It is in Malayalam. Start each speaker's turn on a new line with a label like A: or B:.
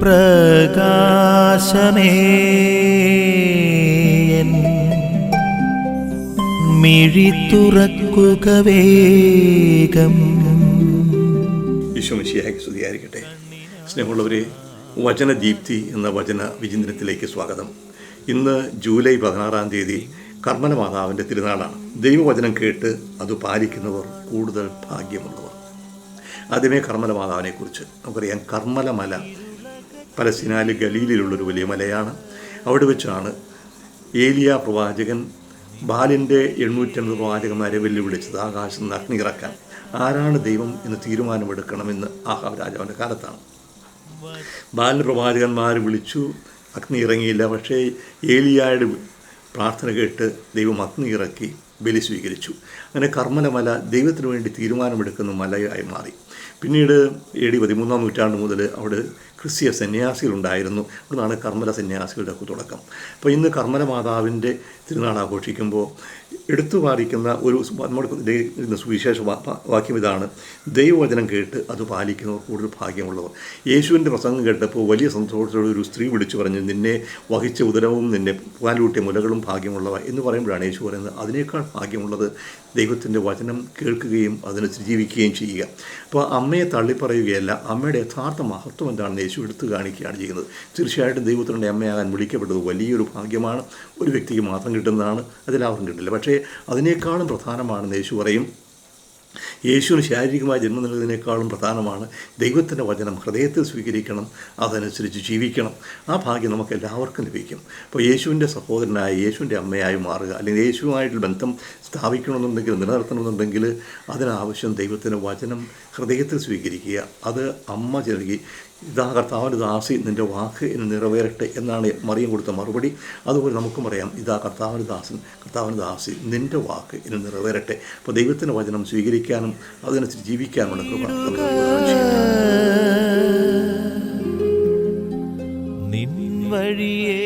A: പ്രകാശമേ. മിഴി വേഗം.
B: വിശ്വമിശിയായി സ്തുതിയായിരിക്കട്ടെ. സ്നേഹമുള്ളവരെ വചനദീപ്തി എന്ന വചന വിചിന്തനത്തിലേക്ക് സ്വാഗതം. ഇന്ന് ജൂലൈ പതിനാറാം തീയതി കർമ്മനമാതാവിന്റെ തിരുനാളാണ്. ദൈവവചനം കേട്ട് അത് പാലിക്കുന്നവർ കൂടുതൽ ഭാഗ്യമുള്ളവർ. ആദ്യമേ കർമ്മല മാതാവിനെക്കുറിച്ച് നമുക്കറിയാം. കർമ്മല മല പലസ്തീനാല് ഗലീലിലുള്ളൊരു വലിയ മലയാണ്. അവിടെ വെച്ചാണ് ഏലിയ പ്രവാചകൻ ബാലിന്റെ എണ്ണൂറ്റൻപത് പ്രവാചകന്മാരെ വെല്ലുവിളിച്ചത് ആകാശം നിന്ന് അഗ്നി ഇറക്കാൻ ആരാണ് ദൈവം എന്ന് തീരുമാനമെടുക്കണമെന്ന് ആഹാബ് രാജാവിന്റെ കാലത്താണ്. ബാലിന്റെ പ്രവാചകന്മാർ വിളിച്ചു അഗ്നി ഇറങ്ങിയില്ല. പക്ഷേ ഏലിയായുടെ പ്രാർത്ഥന കേട്ട് ദൈവം അഗ്നി ഇറക്കി ബലി സ്വീകരിച്ചു. അങ്ങനെ കർമ്മലമല ദൈവത്തിന് വേണ്ടി തീരുമാനമെടുക്കുന്ന മലയായി മാറി. പിന്നീട് എ ഡി പതിമൂന്നാം നൂറ്റാണ്ട് മുതൽ അവിടെ ക്രിസ്തീയ സന്യാസികളുണ്ടായിരുന്നു. അവിടുന്നാണ് കർമ്മല സന്യാസികളുടെ തുടക്കം. അപ്പോൾ ഇന്ന് കർമ്മല മാതാവിന്റെ തിരുനാൾ ആഘോഷിക്കുമ്പോൾ എടുത്തു പാലിക്കുന്ന ഒരു നമ്മുടെ സുവിശേഷ വാക്യം ഇതാണ്. ദൈവവചനം കേട്ട് അത് പാലിക്കുന്നവർ കൂടുതൽ ഭാഗ്യമുള്ളവർ. യേശുവിന്റെ പ്രസംഗം കേട്ടപ്പോൾ വലിയ സന്തോഷത്തോടെ ഒരു സ്ത്രീ വിളിച്ചു പറഞ്ഞു നിന്നെ വഹിച്ച ഉദരവും നിന്നെ പാലൂട്ടിയ മുലകളും ഭാഗ്യമുള്ളവ എന്ന് പറയുമ്പോഴാണ് യേശു പറയുന്നത്. അതിനേക്കാൾ ഭാഗ്യമുള്ളത് ദൈവത്തിന്റെ വചനം കേൾക്കുകയും അതിനെ ജീവിക്കുകയും ചെയ്യുക. അപ്പോൾ അമ്മയെ തള്ളിപ്പറയുകയല്ല അമ്മയുടെ യഥാർത്ഥ മഹത്വം എന്താണെന്ന് യേശു എടുത്തു കാണിക്കുകയാണ് ചെയ്യുന്നത്. തീർച്ചയായിട്ടും ദൈവത്തിന്റെ അമ്മയാകാൻ വിളിക്കപ്പെട്ടത് വലിയൊരു ഭാഗ്യമാണ്. ഒരു വ്യക്തിക്ക് മാത്രം കിട്ടുന്നതാണ്. അതിലാവർക്കും കിട്ടില്ല. പക്ഷേ അതിനേക്കാളും പ്രധാനമാണ് യേശു പറയും. യേശുവിന് ശാരീരികമായ ജന്മം നൽകുന്നതിനേക്കാളും പ്രധാനമാണ് ദൈവത്തിന്റെ വചനം. ഹൃദയത്തിൽ സ്വീകരിക്കണം അതനുസരിച്ച് ജീവിക്കണം. ആ ഭാഗ്യം നമുക്ക് എല്ലാവർക്കും ലഭിക്കും. അപ്പോൾ യേശുവിന്റെ സഹോദരനായി യേശുവിന്റെ അമ്മയായി മാറുക അല്ലെങ്കിൽ യേശുവുമായിട്ടുള്ള ബന്ധം സ്ഥാപിക്കണമെന്നുണ്ടെങ്കിൽ നിലനിർത്തണമെന്നുണ്ടെങ്കിൽ അതിനാവശ്യം ദൈവത്തിന്റെ വചനം ഹൃദയത്തിൽ സ്വീകരിക്കുക. അത് അമ്മ ചെറുകി ഇതാ കർത്താവിന്റെ ദാസി നിന്റെ വാക്ക് എന്ന് നിറവേറട്ടെ എന്നാണ് മറിയം കൊടുത്ത മറുപടി. അതുപോലെ നമുക്കും പറയാം ഇതാ കർത്താവിന്റെ ദാസൻ കർത്താവിന്റെ ദാസി നിന്റെ വാക്ക് എന്ന് നിറവേറട്ടെ അപ്പോൾ ദൈവത്തിന്റെ വചനം സ്വീകരിക്കാനും അതിനനുസരിച്ച് ജീവിക്കാനുമുള്ള കൃപ
A: നിൻ വഴിയേ